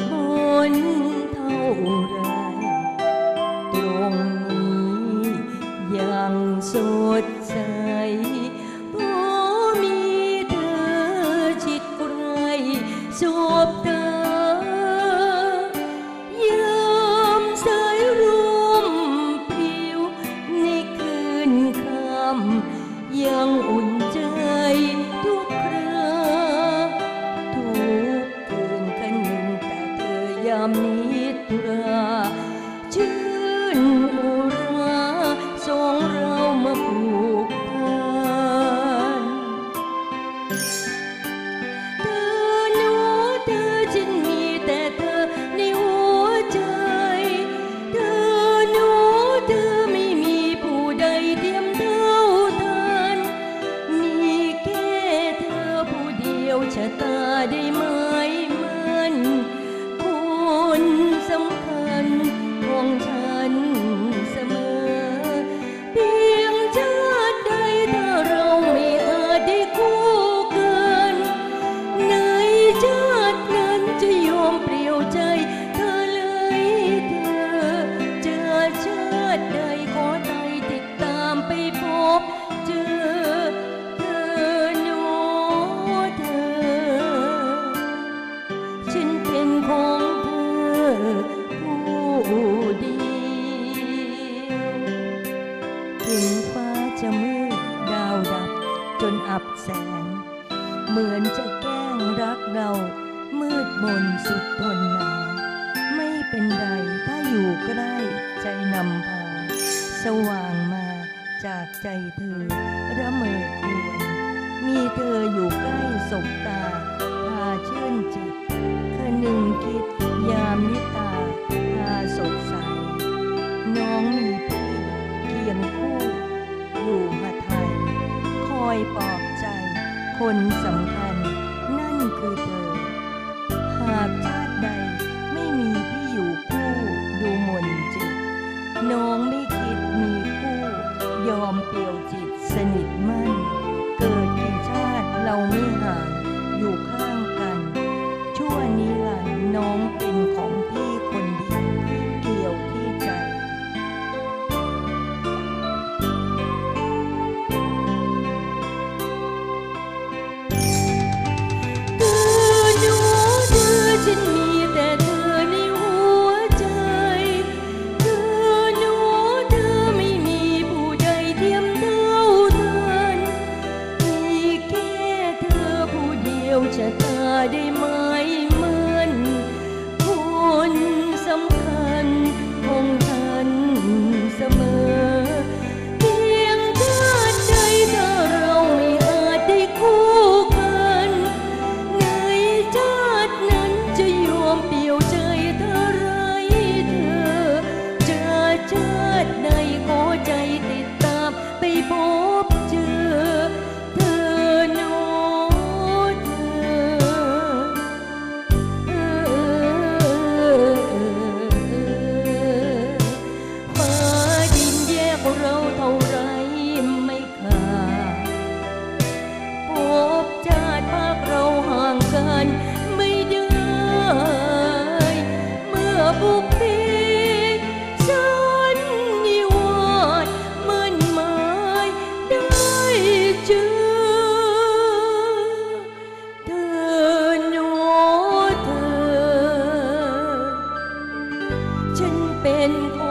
พ้นเท่าไรตรงนี้ยังสดามนิตราชื่นอุราสองเรามาผูกพันเธอหนูเธอฉันมีแต่เธอในหัวใจ เธอหนูเธอไม่มีผู้ใดเทียมเท่าทันมีแค่เธอผู้เดียวชะตาได้ไหม 嗯 ถึงฟ้าจะมืดดาวดับจนอับแสง เหมือนจะแกล้งรักเรามืดมนสุดทนหนา ไม่เป็นไรถ้าอยู่ก็ได้ใจนำพา สว่างมาจากใจเธอระเมอควรมีเธอ 你怎么？ ได้ encuentro.